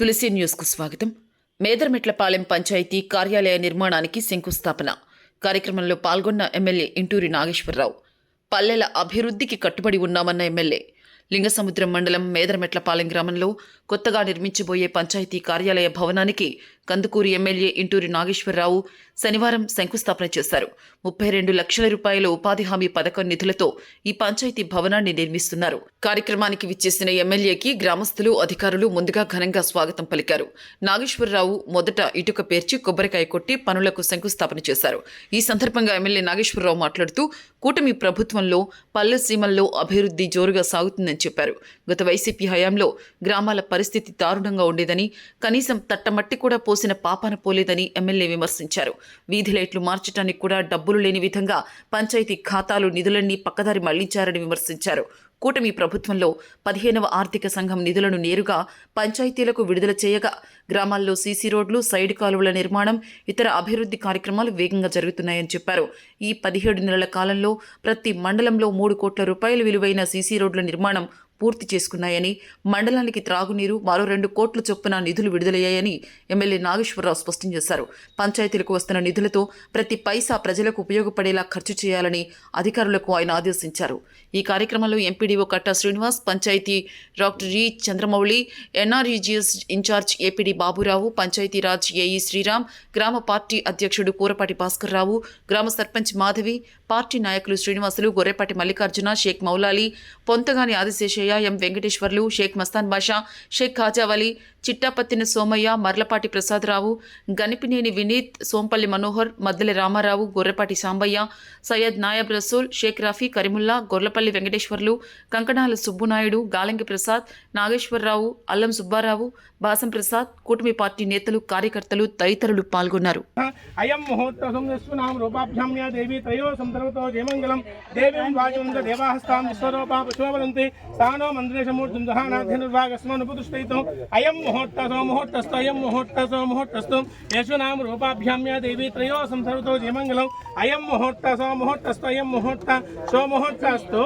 తులసి న్యూస్కు స్వాగతం. మేదరమెట్లపాలెం పంచాయతీ కార్యాలయ నిర్మాణానికి శంకుస్థాపన. కార్యక్రమంలో పాల్గొన్న ఎమ్మెల్యే ఇంటూరి నాగేశ్వరరావు. పల్లెల అభివృద్ధికి కట్టుబడి ఉన్నామన్న ఎమ్మెల్యే. లింగసముద్రం మండలం మేదరమెట్లపాలెం గ్రామంలో కొత్తగా నిర్మించబోయే పంచాయతీ కార్యాలయ భవనానికి కందుకూరి ఎమ్మెల్యే ఇంటూరి నాగేశ్వరరావు శనివారం శంకుస్థాపన చేశారు. ముప్పై రెండు లక్షల రూపాయల ఉపాధి హామీ పథకం నిధులతో ఈ పంచాయతీ భవనాన్ని నిర్మిస్తున్నారు. కార్యక్రమానికి విచ్చేసిన ఎమ్మెల్యేకి గ్రామస్తులు అధికారులు ముందుగా ఘనంగా స్వాగతం పలికారు. నాగేశ్వరరావు మొదట ఇటుక పేర్చి కొబ్బరికాయ కొట్టి పనులకు శంకుస్థాపన చేశారు. ఈ సందర్భంగా ఎమ్మెల్యే నాగేశ్వరరావు మాట్లాడుతూ కూటమి ప్రభుత్వంలో పల్లె సీమల్లో అభివృద్ధి జోరుగా సాగుతుందని చెప్పారు. గత వైసీపీ హయాంలో గ్రామాల పరిస్థితి దారుణంగా ఉండేదని కనీసం తట్టమట్టి కూడా పోసిన పాపాన పోలేదని ఎమ్మెల్యే విమర్శించారు. వీధి లైట్లు మార్చడానికి కూడా డబ్బులు లేని విధంగా పంచాయతీ ఖాతాలు నిధులన్నీ పక్కదారి మళ్ళించారని విమర్శించారు. కూటమి ప్రభుత్వంలో పదిహేనవ ఆర్థిక సంఘం నిధులను నేరుగా పంచాయతీలకు విడుదల చేయగా గ్రామాల్లో సీసీ రోడ్లు సైడ్ కాలువల నిర్మాణం ఇతర అభివృద్ధి కార్యక్రమాలు వేగంగా జరుగుతున్నాయని చెప్పారు. ఈ పదిహేడు నెలల కాలంలో ప్రతి మండలంలో మూడు కోట్ల రూపాయల విలువైన సీసీ రోడ్ల నిర్మాణం పూర్తి చేసుకున్నాయని మండలానికి త్రాగునీరు మరో రెండు కోట్ల చొప్పున నిధులు విడుదలయ్యాయని ఎమ్మెల్యే నాగేశ్వరరావు స్పష్టం చేశారు. పంచాయతీలకు వస్తున్న నిధులతో ప్రతి పైసా ప్రజలకు ఉపయోగపడేలా ఖర్చు చేయాలని అధికారులకు ఆయన ఆదేశించారు. ఈ కార్యక్రమంలో MPDO Katta Srinivas panchayat doctor G Chandramouli NREGS incharge APD Baburao Panchayati Raj AE Sriram గ్రామ పార్టీ అధ్యక్షుడు కూరపాటి భాస్కర్ రావు గ్రామ సర్పంచ్ మాధవి పార్టీ నాయకులు శ్రీనివాసులు గొర్రెపాటి మల్లికార్జున షేక్ మౌలాలి పొంతగాని ఆదిశేషయ్య ఎం వెంకటేశ్వర్లు షేక్ మస్తాన్ బాషా షేక్ ఖాజావలి చిట్టాపత్తిన సోమయ్య మర్లపాటి ప్రసాదరావు గనిపినేని వినీత్ సోంపల్లి మనోహర్ మద్దెల రామారావు గొర్రెపాటి సాంబయ్య సయ్యద్ నాయబ్ రసూల్ షేక్ రఫీ కరీముల్లా గొర్లపల్లి వెంకటేశ్వర్లు కంకణాల సుబ్బునాయుడు గాలంగి ప్రసాద్ నాగేశ్వరరావు అల్లం సుబ్బారావు బాసం ప్రసాద్ కూటమి పార్టీ నేతలు కార్యకర్తలు తదితరులు పాల్గొన్నారు. అయం దేవి త్రయో సందర్భతో జయమంగళం. దేవీం దేవాహస్తాం విశ్వరూపా స్థానో అయం ముహూర్తసో ముహూర్తస్థయం ముహూర్తసో ముహూర్తస్థం యశునాం రూపాభ్యామ్య యా దేవి త్రయో సంసర్వతో జయమంగళం అయం ముహూర్తసో ముహూర్తస్థయం ముహూర్త సో ముహూర్తస్థు